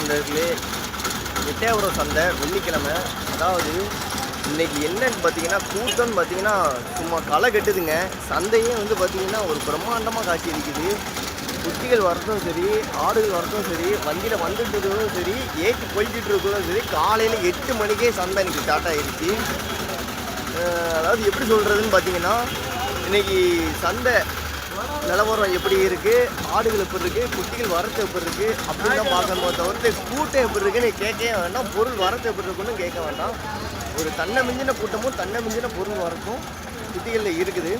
நண்பர்களே எட்டயபுரம் சந்தை வெள்ளிக்கிழமை. அதாவது இன்னைக்கு என்னன்னு பார்த்தீங்கன்னா கூட்டம்னு பார்த்தீங்கன்னா சும்மா களை கட்டுதுங்க. சந்தையே வந்து பார்த்திங்கன்னா ஒரு பிரம்மாண்டமாக காட்சி இருக்குது குட்டிகள் வரதும் சரி ஆடுகள் வரதும் சரி வண்டியில் வந்துட்டு இருக்கிறதும் சரி ஏற்றி போய்கிட்டு இருக்கிறதும் சரி காலையில் எட்டு மணிக்கே சந்தை இன்றைக்கி ஸ்டார்ட் ஆகிருச்சு அதாவது எப்படி சொல்கிறதுன்னு பார்த்தீங்கன்னா இன்னைக்கு சந்தை நிலவரம் எப்படி இருக்குது ஆடுகள் எப்படி இருக்குது குட்டிகள் வரத்து எப்படி இருக்குது அப்படின்னு தான் பார்க்கணுமோ தவிர்த்து கூட்டம் எப்படி இருக்குன்னு கேட்கவே வேண்டாம். பொருள் வரத்து எப்படி இருக்குன்னு கேட்க வேண்டாம். ஒரு தன்னை மிஞ்சின கூட்டமும் தன்னை மிஞ்சின பொருள் வரக்கும் குட்டிகளில் இருக்குது.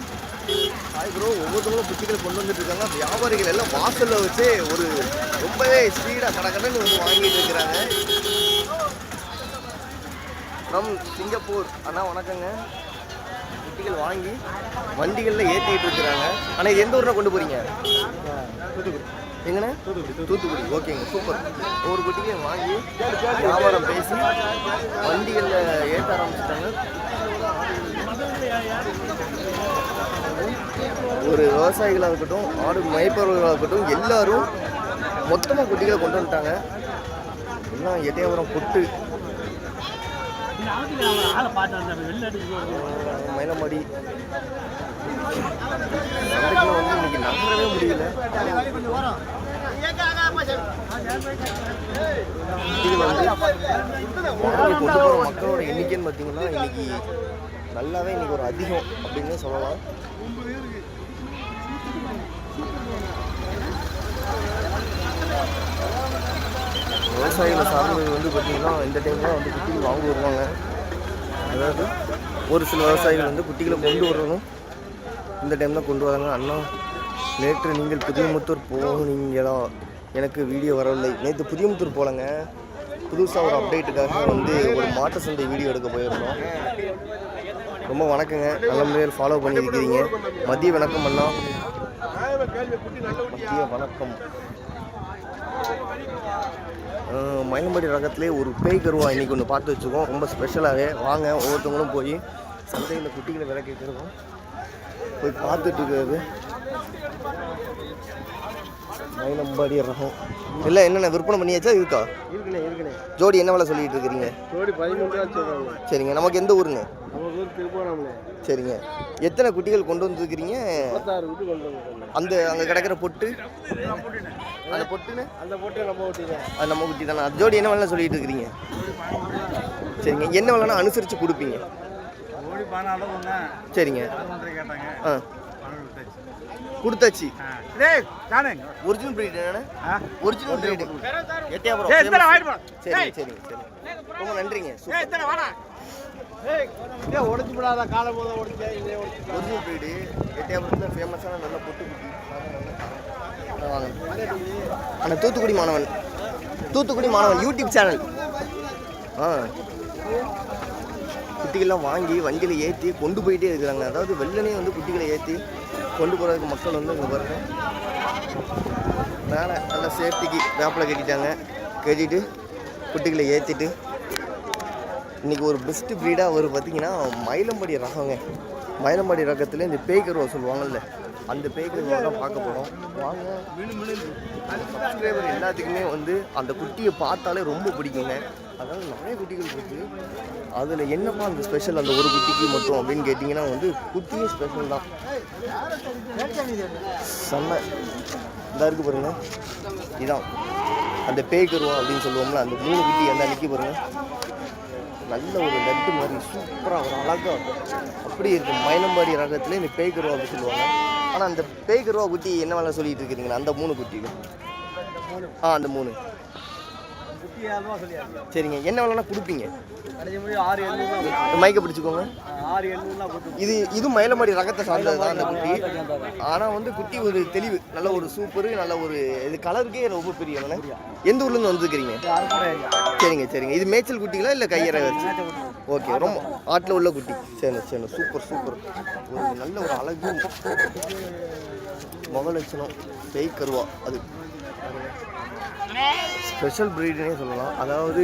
ஹாய் ப்ரோ ஒவ்வொருத்தவங்களும் குட்டிகள் கொண்டு வந்துட்டு இருக்காங்க. வியாபாரிகள் எல்லாம் வாசலில் வச்சு ஒரு ரொம்பவே ஸ்பீடாக கடற்கடன்னு வந்து வாங்கிட்டு இருக்கிறாங்க. From Singapore. அண்ணா வணக்கங்க. குட்டிகள் வாங்கி வண்டிகளில் ஏற்றிட்டு இருக்கிறாங்க. ஆனால் இது எந்த ஊரில் கொண்டு போகிறீங்க தூத்துக்குடி. எங்கண்ணே? தூத்துக்குடி தூத்துக்குடி. ஓகேங்க சூப்பர். ஒவ்வொரு குட்டியும் வாங்கி வியாபாரம் பேசி வண்டிகளில் ஏற்ற ஆரம்பிச்சிட்டாங்க. ஒரு விவசாயிகளாக இருக்கட்டும் ஆடு மேய்ப்பவர்களாக இருக்கட்டும் எல்லாரும் மொத்தமாக குட்டிகளை கொண்டு வந்துட்டாங்க. எல்லாம் எட்டையாபுரம் பொட்டு. மயிலமாடி சந்தைக்குள்ள வந்து இன்னைக்கு நகரவே முடியல. குட்டிகள் வந்து கொண்டு போகிற மக்களோட எண்ணிக்கைன்னு பார்த்தீங்கன்னா இன்னைக்கு நல்லாவே இன்னைக்கு ஒரு அதிகம் அப்படின்னு சொல்லலாம். விவசாயிகளை சார்ந்தது வந்து பார்த்திங்கன்னா இந்த டைம்லாம் வந்து குட்டிகள் வாங்க வருவாங்க. அதாவது ஒரு சில விவசாயிகள் வந்து குட்டிகளை கொண்டு வரணும் இந்த டைம் தான் கொண்டு வராங்க. அண்ணா நேற்று நீங்கள் புதியமுத்தூர் போனீங்களா? எனக்கு வீடியோ வரவில்லை. நேற்று புதியமுத்தூர் போலங்க. புதுசாக ஒரு அப்டேட்டுக்காக வந்து ஒரு மாட்டு சந்தை வீடியோ எடுக்க போயிருந்தோம். ரொம்ப வணக்கங்க. நல்ல முறையில் ஃபாலோ பண்ணியிருக்கிறீங்க. மதிய வணக்கம் அண்ணா. மதிய வணக்கம். மயிலம்படி ரகத்திலே ஒரு பேய் கருவா இன்னைக்கு ஒன்று பார்த்து வச்சுக்கோம் ரொம்ப ஸ்பெஷலாகவே வாங்க ஒவ்வொருத்தவங்களும் போய் சந்தையில் குட்டிகளை விலை கேட்குறோம் போய் பார்த்துட்டு இருக்கிறது. மயிலம்பாடி ரகம். இல்லை என்னென்ன விற்பனை பண்ணியாச்சா இருக்கா? இருக்குண்ணே இருக்குண்ணே. ஜோடி என்ன விலை சொல்லிட்டு இருக்கிறீங்க? ஜோடி சரிங்க நமக்கு எந்த ஊருங்க நம்ம ஊர் திருப்போணம்ண்ணே சரிங்க. எத்தனை குட்டிகள் கொண்டு வந்துருக்கிறீங்க? அந்த அங்கே கிடக்கிற பொட்டு? அந்த பொட்டுன்னு அந்த போட்டு நம்ம ஓட்டிதான் அது நம்ம குட்டி தானே அது ஜோடி என்ன விலை சொல்லிட்டு இருக்கிறீங்க? சரிங்க என்ன விலைனா அனுசரித்து கொடுப்பீங்க? சரிங்க. ஆ. கொடுத்தாச்சு. டேய் தானே. ஒரிஜினல் பிரீட் என்னண்ணே ஆ. ஒரிஜினல் பிரீடு எட்டியாபுரம் இத்தனை போ. சரிங்க சரிங்க சரி ரொம்ப நன்றிங்க. ஏய் இத்தனை வாடா. இதே உடைச்சு விடாத காலை போத உடைச்சு இதே உடைச்சு ஒரிஜினல் பிரீடு எட்டியாபுரத்தில் ஃபேமஸான நல்ல பொட்டு குட்டி. அண்ணா தூத்துக்குடி மாணவன். தூத்துக்குடி மாணவன் யூடியூப் சேனல் ஆ. குட்டிகள்லாம் வாங்கி வண்டியில் ஏற்றி கொண்டு போயிட்டே இருக்கிறாங்க. அதாவது வெள்ளனே வந்து குட்டிகளை ஏற்றி கொண்டு போகிறதுக்கு மக்கள் வந்து இங்கே பாருங்க. மேலே நல்லா சேஃப்டிக்கு வேப்பில் கட்டிட்டாங்க. கட்டிட்டு குட்டிகளை ஏற்றிட்டு இன்றைக்கி ஒரு பெஸ்ட்டு ப்ரீடாக வரும் பார்த்தீங்கன்னா மயிலம்படி ரகங்க. மயிலம்படி ரகத்தில் இந்த பேய்கருவா சொல்லுவாங்கல்ல அந்த பேய்கருவா தான் பார்க்க போகிறோம் வாங்க. சப்ஸ்கிரைபர் எல்லாத்துக்குமே வந்து அந்த குட்டியை பார்த்தாலே ரொம்ப பிடிக்குங்க. அதாவது நிறைய குட்டிகள் இருக்குது அதில் என்னப்பா அந்த ஸ்பெஷல் அந்த ஒரு குட்டிக்கு மட்டும் அப்படின்னு கேட்டிங்கன்னா வந்து குட்டியே ஸ்பெஷல் தான். செம்ம. இந்த இருக்கு பாருங்க. இதான். அந்த பேய் கருவா அப்படின்னு சொல்லுவோம்ல அந்த மூணு குட்டி அந்த நிற்க பாருங்க. நல்ல ஒரு லட்டு மாதிரி சூப்பராக ஒரு அழகாக அப்படி இருக்கும் மயிலம்பாடி ரகத்தில் இந்த பேய் கருவா அப்படி சொல்லுவாங்க. ஆனால் அந்த பேய் கருவா குட்டி என்ன வேலை சொல்லிட்டு இருக்கிறீங்களா அந்த மூணு குட்டிகள். ஆ அந்த மூணு. சரிங்க. என்ன வேலைனா கொடுப்பீங்க? மைக்கை பிடிச்சிக்கோங்க. இது இது மயிலமாடி ரகத்தை சார்ந்தது தான் அந்த குட்டி. ஆனால் வந்து குட்டி ஒரு தெளிவு. நல்ல ஒரு சூப்பரு நல்ல ஒரு இது கலருக்கே ரொம்ப பெரிய எந்த ஊர்லேருந்து வந்துருக்கிறீங்க? சரிங்க சரிங்க. இது மேய்ச்சல் குட்டிங்களா இல்லை கையறை ஓகே ரொம்ப ஆட்டில் உள்ள குட்டி. சரி சரி சூப்பர் சூப்பர் ஒரு நல்ல ஒரு அழகு. முகலட்சணம் பேய் கருவா. அது. ஸ்பெஷல் ப்ரீடுனே சொல்லலாம். அதாவது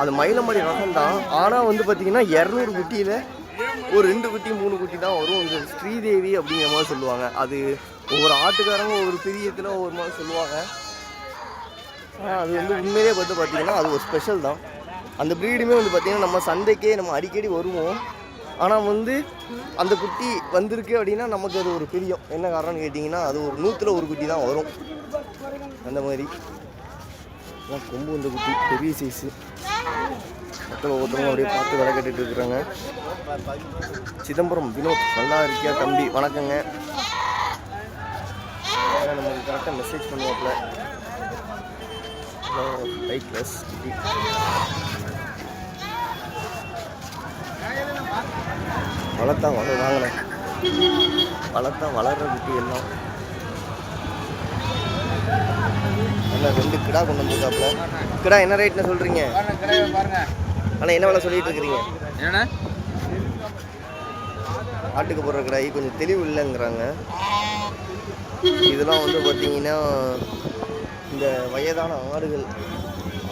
அது மயிலமடி ரகம் தான் ஆனால் வந்து பார்த்திங்கன்னா இரநூறு குட்டியில் ஒரு ரெண்டு குட்டி மூணு குட்டி தான் வரும். இந்த ஸ்ரீதேவி அப்படிங்கிற மாதிரி சொல்லுவாங்க. அது ஒவ்வொரு ஆட்டுக்காரங்க ஒவ்வொரு பிரியத்தில் ஒவ்வொரு மாதிரி சொல்லுவாங்க. ஆனால் அது வந்து உண்மையிலே வந்து பார்த்தீங்கன்னா அது ஒரு ஸ்பெஷல் தான். அந்த ப்ரீடுமே வந்து பார்த்திங்கன்னா நம்ம சந்தைக்கே நம்ம அடிக்கடி வருவோம். ஆனால் வந்து அந்த குட்டி வந்திருக்கு அப்படின்னா நமக்கு அது ஒரு பிரியம். என்ன காரணம்னு கேட்டிங்கன்னா அது ஒரு நூற்றில் ஒரு குட்டி தான் வரும். அந்த மாதிரி. அதான் கொம்பு வந்து குட்டி பெரிய சைஸு மக்கள் ஒவ்வொருத்தவங்க அப்படியே பார்த்து விலை கட்டிட்டு இருக்கிறாங்க. சிதம்பரம் வினோத் நல்லா இருக்கியா தம்பி? வணக்கங்க. நமக்கு கரெக்டாக மெசேஜ் பண்ணுவாப்புல. ஹை கிளாஸ் குட்டி வளர்த்தான் வளர் வாங்கினேன். வளர்த்தான் வளர்ற குட்டி எல்லாம் நல்லா ரெண்டு கிடா கொண்டு வந்திருக்காப்புல. கிடா என்ன ரேட்னு சொல்கிறீங்க ஆனால் என்ன விலை சொல்லிட்டு இருக்கிறீங்க? ஆட்டுக்கு போடுற கிடாய் கொஞ்சம் தெளிவு இல்லைங்கிறாங்க. இதெல்லாம் வந்து பார்த்தீங்கன்னா இந்த வயதான ஆடுகள்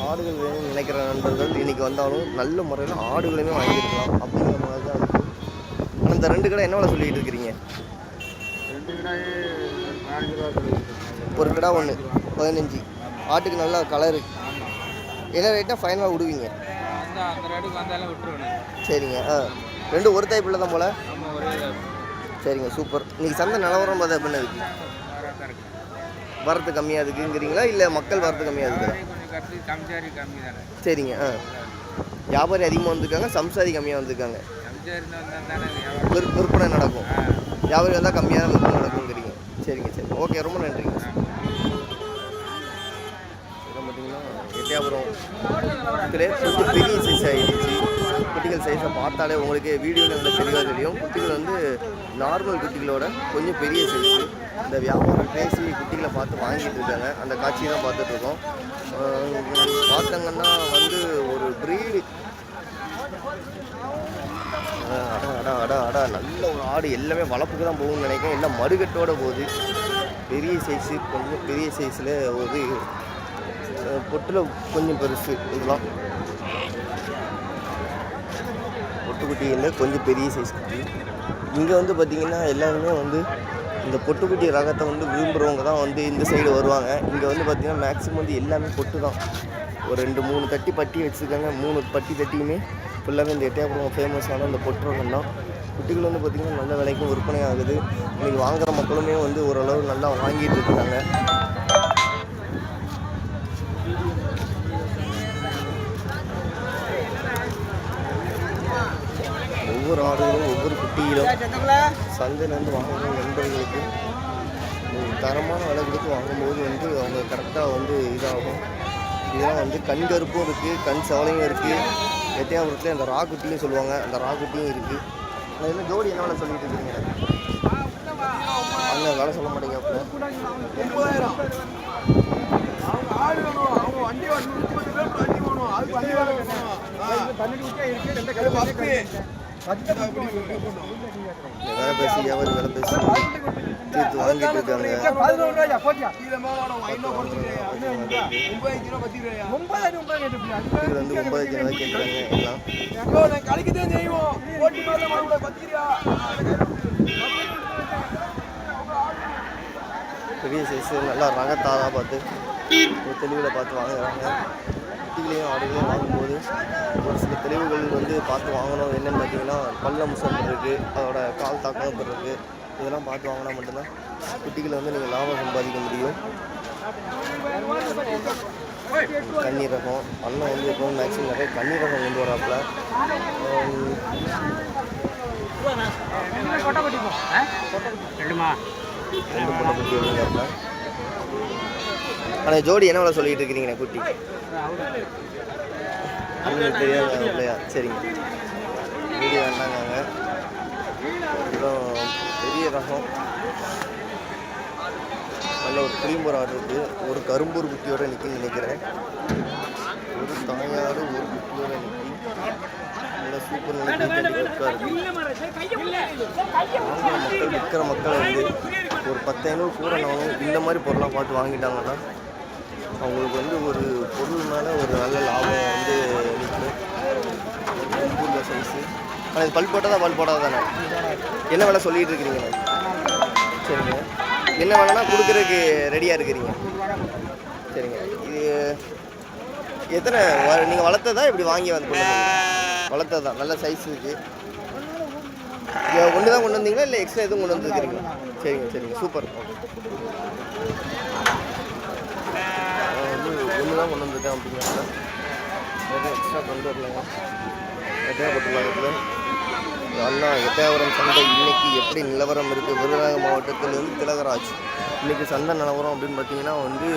ஆடுகள் வேணும்னு நினைக்கிற நண்பர்கள் இன்னைக்கு வந்தாலும் நல்ல முறையில் ஆடுகளையுமே வாங்கியிருக்கலாம் அப்படிங்கிற மாதிரி தான் இருக்குது ஆனால் இந்த ரெண்டு கடை என்ன விலை சொல்லிட்டு இருக்கிறீங்க? ஒரு கிடா ஒன்று பதினஞ்சு. ஆட்டுக்கு நல்லா கலரு என்ன ரேட்டாக ஃபைனலாக விடுவீங்க? சரிங்க. ஆ. ரெண்டு ஒரு டைப்பில் தான் போல்? சரிங்க சூப்பர் இன்றைக்கி சந்தை நிலவரம் பார்த்தா அப்படின்னு இருக்கு? வரத்து கம்மியாக இருக்குங்கிறீங்களா? இல்லை மக்கள் வரத்து கம்மியாக இருக்குதா? சரிங்க ஆ. வியாபாரி அதிகமாக வந்திருக்காங்க சம்சாரி கம்மியாக வந்திருக்காங்க. விற்பனை நடக்கும். வியாபாரி வந்தால் கம்மியாக விற்பனை நடக்குங்கிறீங்க சரிங்க சரி ஓகே ரொம்ப நன்றிங்க. எட்டயபுரம் இதில் கொஞ்சம் பெரிய சைஸ் ஆகிடுச்சு. குட்டிகள் சைஸை பார்த்தாலே உங்களுக்கு வீடியோவில் நல்லா தெளிவாக தெரியும். குட்டிகள் வந்து நார்மல் குட்டிகளோட கொஞ்சம் பெரிய சைஸு இந்த வியாபாரம் பேசி குட்டிகளை பார்த்து வாங்கிட்டு இருக்காங்க. அந்த காட்சியை தான் பார்த்துட்ருக்கோம் பார்த்தாங்கன்னா பார்த்தங்கன்னா வந்து ஒரு ப்ரீடு அடா அடா அடா அடா. நல்ல ஒரு ஆடு. எல்லாமே வளர்ப்புக்கு தான் போகும்னு நினைக்கிறேன். எல்லாம் மறுகட்டோட போகுது. பெரிய சைஸு கொஞ்சம் பெரிய சைஸில் ஒரு பொட்டில் கொஞ்சம் பெருசு இதெல்லாம். பொட்டுக்குட்டியில் கொஞ்சம் பெரிய சைஸ் குட்டி. இங்கே வந்து பார்த்திங்கன்னா எல்லாருமே வந்து இந்த பொட்டுக்குட்டி ரகத்தை வந்து விரும்புகிறவங்க தான் வந்து இந்த சைடு வருவாங்க. இங்கே வந்து பார்த்திங்கன்னா மேக்ஸிமம் வந்து எல்லாமே பொட்டு தான். ஒரு ரெண்டு மூணு தட்டி பட்டி வச்சுருக்காங்க. மூணு பட்டி தட்டியுமே ஃபுல்லாகவே இந்த எட்டயபுரம் ஃபேமஸான இந்த பொட்டு ரகம் தான். குட்டிகள் வந்து பார்த்திங்கன்னா நல்ல விலைக்கும் விற்பனை ஆகுது. இன்றைக்கி வாங்குகிற மக்களுமே வந்து ஓரளவு நல்லா வாங்கிட்டு இருக்காங்க. ஒவ்வொரு ஆடுகளும் ஒவ்வொரு குட்டியிலும் சந்தையிலேருந்து வாங்குற நண்பர்களுக்கு தரமான விலை கொடுத்து வாங்கும்போது வந்து அவங்க கரெக்டாக வந்து இதாகும். இதெல்லாம் வந்து கண் கருப்பும் இருக்குது கண் சவலையும் இருக்குது எட்டையாபுரத்துலேயே அந்த ராக்குட்டியும் சொல்லுவாங்க. அந்த ராக்குட்டியும் இருக்குது என்ன ஜோடி என்ன வேலை சொல்லிட்டு இருக்கீங்க? அண்ணன் வேலை சொல்ல மாட்டேங்க அப்போ வண்டி வேலை பேசி வியாபாரி வேலை பேசி தீர்த்து வாங்கிட்டு இருக்காங்க இது வந்து ஒன்பதாயிரத்தி ரூபாய் கேட்குறாங்க எல்லாம் எங்கோ செய்வோம் பெரிய சைஸு நல்லா ரகத்தாக பார்த்து ஒரு தெளிவில் பார்த்து வாங்குறாங்க. குட்டிகளையும் ஆடுகளையும் வாங்கும்போது ஒரு சில தெளிவுகள் வந்து பார்த்து வாங்கணும். என்னென்னு பார்த்தீங்கன்னா பல்ல முசம் இருக்குது அதோட கால் தாக்கம் இருக்குது இதெல்லாம் பார்த்து வாங்கினா மட்டும்தான் குட்டிகளை வந்து நீங்கள் லாபம் சம்பாதிக்க முடியும். கண்ணீர் ரகம் அண்ணன் வந்து எப்பவும் மேக்ஸிமம் நிறைய கண்ணீரகம் ரகம் கொண்டு வராப்புல. ரெண்டுமா? ரெண்டு பொண்ணு குட்டி வந்துருக்காப்புல. ஆனால் ஜோடி என்ன விலை சொல்லிட்டு இருக்கிறீங்க குட்டி? அண்ணனுக்கு தெரியாத இல்லையா சரிங்க. வீடியோ வேண்டாங்க அப்புறம் பெரிய ரகம். நல்ல ஒரு புளியம்பூர் ஆடு இருக்குது ஒரு கரும்பூர் குட்டியோட நிற்குன்னு நினைக்கிறேன். ஒரு தாயாடு ஒரு குட்டியோட நிற்கி நல்ல சூப்பர் மக்கள் விற்கிற மக்கள் வந்து ஒரு பத்து ஐநூறு கூட நானும் இந்த மாதிரி பொருளாக பார்த்து வாங்கிட்டாங்கன்னா அவங்களுக்கு வந்து ஒரு பொருள் மேலே ஒரு நல்ல லாபம் வந்து நிற்கும் சைஸு ஆனால் இது பல் தான் பல் போடாத தானே என்ன வேணால் சொல்லிகிட்டு இருக்கிறீங்க. சரிங்க. என்ன வேலைனா கொடுக்குறதுக்கு ரெடியாக இருக்கிறீங்க. சரிங்க. இது எத்தனை வ- வளர்த்ததா? இப்படி வாங்கி வந்து கொண்டு வளர்த்தது? தான் நல்ல சைஸ் இருக்குது ஒன்று தான் கொண்டு வந்தீங்களா? இல்லை எக்ஸ்ட்ரா எதுவும் கொண்டு வந்துருக்கிறீங்களா? சரிங்க சரிங்க. சூப்பர். ஒன்று தான் கொண்டு வந்திருக்கேன் அப்படிங்கிறத எதுவும் எக்ஸ்ட்ரா கொண்டு வரலைங்க மாவட்டத்தில் அண்ணா எட்டயபுரம் சந்தை. இன்னைக்கு எப்படி நிலவரம் இருக்குது விருதுநகர் மாவட்டத்திலிருந்து திலகராஜ். இன்றைக்கி சந்தை நிலவரம் அப்படின்னு பார்த்தீங்கன்னா வந்து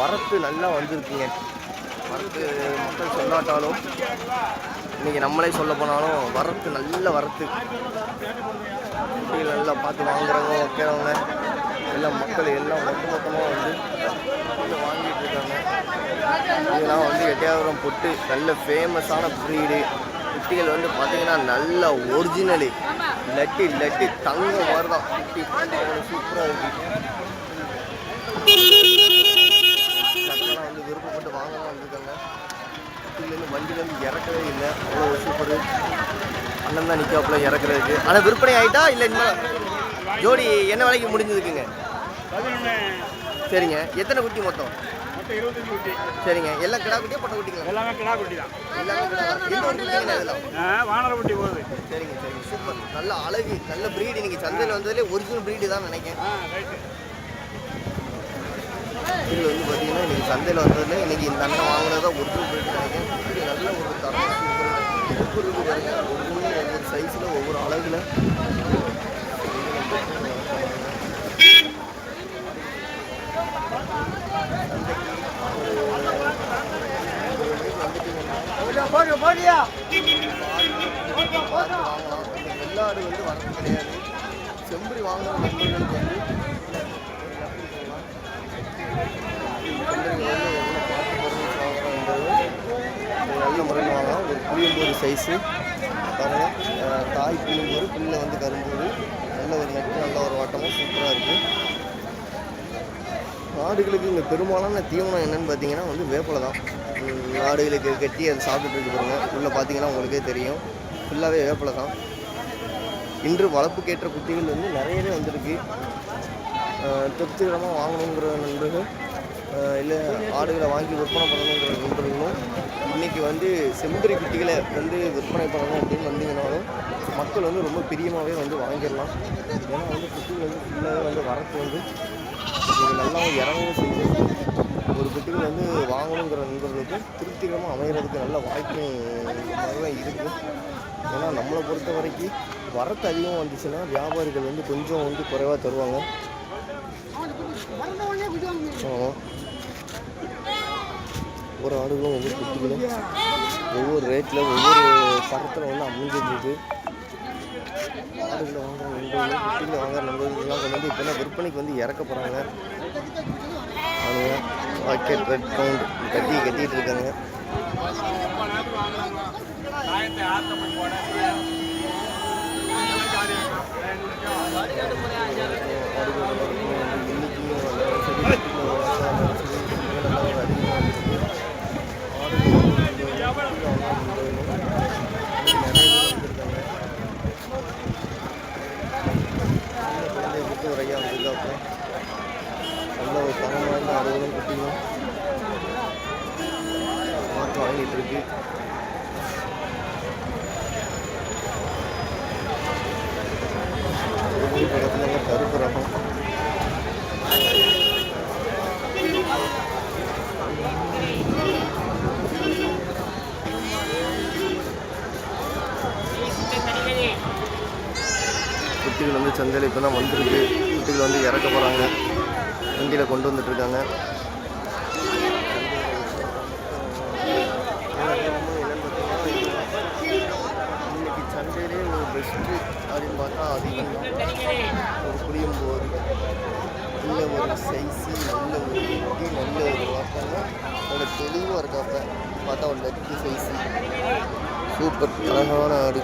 வரத்து நல்லா வந்திருக்குங்க. வரத்து மக்கள் சொல்லாட்டாலும் இன்றைக்கி நம்மளே சொல்ல போனாலும் வரத்து நல்ல வரத்து. நல்லா பார்த்து வாங்குறவங்க வைக்கிறவங்க எல்லாம் மக்கள் எல்லாம் மொத்த மொத்தமாக வந்து வாங்கி இதெல்லாம் வந்து எட்டையாபுரம் பொட்டு நல்ல ஃபேமஸான ப்ரீடு குட்டிகள் வந்து பார்த்தீங்கன்னா நல்ல ஒரிஜினலு லட்டி லட்டி தங்க மாதிரி தான் குட்டி சூப்பராக இருக்கு. வந்து விருப்பப்பட்டு வாங்கலாம் வந்திருக்காங்க குட்டிலேருந்து வண்டியிலேருந்து இறக்கவே இல்லை. அவ்வளோ சூப்பரு அண்ணன் தான் நிற்காப்புல இறக்குறதுக்கு. ஆனால் விற்பனை ஆகிட்டா இல்லை இன்னும் ஜோடி என்ன விலைக்கு முடிஞ்சதுக்குங்க? சரிங்க. எத்தனை குட்டி மொத்தம்? மொத்தம் இருபத்தஞ்சு குட்டி சரிங்க. எல்லாம் கிடா குட்டியா பட்ட குட்டிங்களா எல்லாமே கிடா குட்டி தான். எல்லாமே கிடா தான். எந்த ஒரு குட்டிங்க இதெல்லாம் வானர குட்டி போகுது. சரிங்க சரிங்க. சூப்பர். நல்ல அழகு நல்ல பிரீடு நீங்கள் சந்தையில் வந்ததுலேயே ஒரிஜினல் பிரீடு தான் நினைக்கிறேன். இதில் வந்து பார்த்தீங்கன்னா இன்னைக்கு சந்தையில் வந்ததுல இன்னைக்கு இந்த அண்ணன் வாங்கினது தான் ஒரிஜினல் பிரீடு நினைக்கிறேன். நல்ல ஒரு தரம். ஒவ்வொரு ஒவ்வொரு ஒவ்வொரு சைஸில் ஒவ்வொரு அழகில். போடு போடியா வந்து வரது கிடையாது செம்பரி வாங்குற நண்பர்களுக்கு வந்து நல்ல முறையில் வாங்கலாம் ஒரு புளியம்பூர் சைஸு பாருங்கள் தாய் புளியம்பூர் புல்ல வந்து கரும்பூர் நல்ல ஒரு நெட்டு நல்ல ஒரு வாட்டமும் சூப்பராக இருக்குது ஆடுகளுக்கு இங்கே பெரும்பாலான தீவனம் என்னன்னு பார்த்தீங்கன்னா வந்து வேப்பலை தான். ஆடுகளுக்கு கட்டி அதை சாப்பிட்டுட்டு இருக்கு பாருங்க. உள்ளே பார்த்தீங்கன்னா உங்களுக்கே தெரியும். ஃபுல்லாகவே வேப்பலை தான். இன்று வளர்ப்புக்கேற்ற குட்டிகள் வந்து நிறையவே வந்திருக்கு. திருப்திகரமாக வாங்கணுங்கிற நண்பர்கள் இல்லை ஆடுகளை வாங்கி விற்பனை பண்ணணுங்கிற நண்பர்களும் இன்றைக்கி வந்து செம்பரி குட்டிகளை வந்து விற்பனை பண்ணணும் அப்படின்னு வந்தீங்கனாலும் மக்கள் வந்து ரொம்ப பிரியமாகவே வந்து வாங்கிடலாம். ஏன்னா வந்து குட்டிகள் வந்து ஃபுல்லாகவே வந்து வரத்து வந்து நல்லா இறங்கவும் செய்யுது ஒரு பெட்டிகள் வந்து வாங்கணுங்கிற நண்பர்களுக்கு திருப்திகரமாக அமைகிறதுக்கு நல்ல வாய்ப்பு தான் இருக்குது ஏன்னா நம்மளை பொறுத்த வரைக்கும் வரத்து அதிகமாக வந்துச்சுன்னா வியாபாரிகள் வந்து கொஞ்சம் வந்து குறைவாக தருவாங்க. ஒரு ஒவ்வொரு ஆடுகளும் ஒவ்வொரு குட்டிகளும் ஒவ்வொரு ரேட்டில் ஒவ்வொரு படத்தில் வந்து அமைஞ்சிருக்குது ஆடுகளை வாங்குற நண்பர்கள் குட்டிகளை வாங்குற நண்பர்கள்லாம் கொண்டு வந்து இப்போல்லாம் விற்பனைக்கு வந்து இறக்க போகிறாங்க அவங்க பாக்கெட் ரெட் கவுண்ட் கட்டி கட்டிட்டு இருக்காங்க இன்னைக்கு வளர்ப்பு வந்து எண்ணிக்கையும் வளரும் சரி குட்டிகளை வளர்த்தாலும் சரி குட்டிகள் நல்லா ஒரு அதிகமாக இருக்குது ஆடுகள் வந்து குட்டிகளை வாங்குற நண்பர்களும் நிறைய பேர் வந்திருக்காங்க சின்ன குழந்தை குட்டி ஒரு ஐயா வந்திருக்காப்புல நல்ல ஒரு தரம் வாய்ந்த பார்த்து வாங்கிட்டு இருக்கு. கருப்பு ரகம். குட்டிகள் வந்து சந்தையில் இப்போ தான் வந்திருக்கு. குட்டிகள் வந்து இறக்க போகிறாங்க வண்டியில் கொண்டு வந்துட்டுருக்காங்க. இன்னைக்கு சந்தையிலே ஒரு பெஸ்ட்டு அப்படின்னு பார்த்தா அதிகம். ஒரு புளியம்போர் நல்ல ஒரு சைஸு நல்ல ஒரு குட்டி நல்ல ஒரு வார்த்தைங்க. நல்ல தெளிவாக இருக்காப்ப பார்த்தா ஒரு லெக்கு சைஸு சூப்பர் அழகான ஆடு.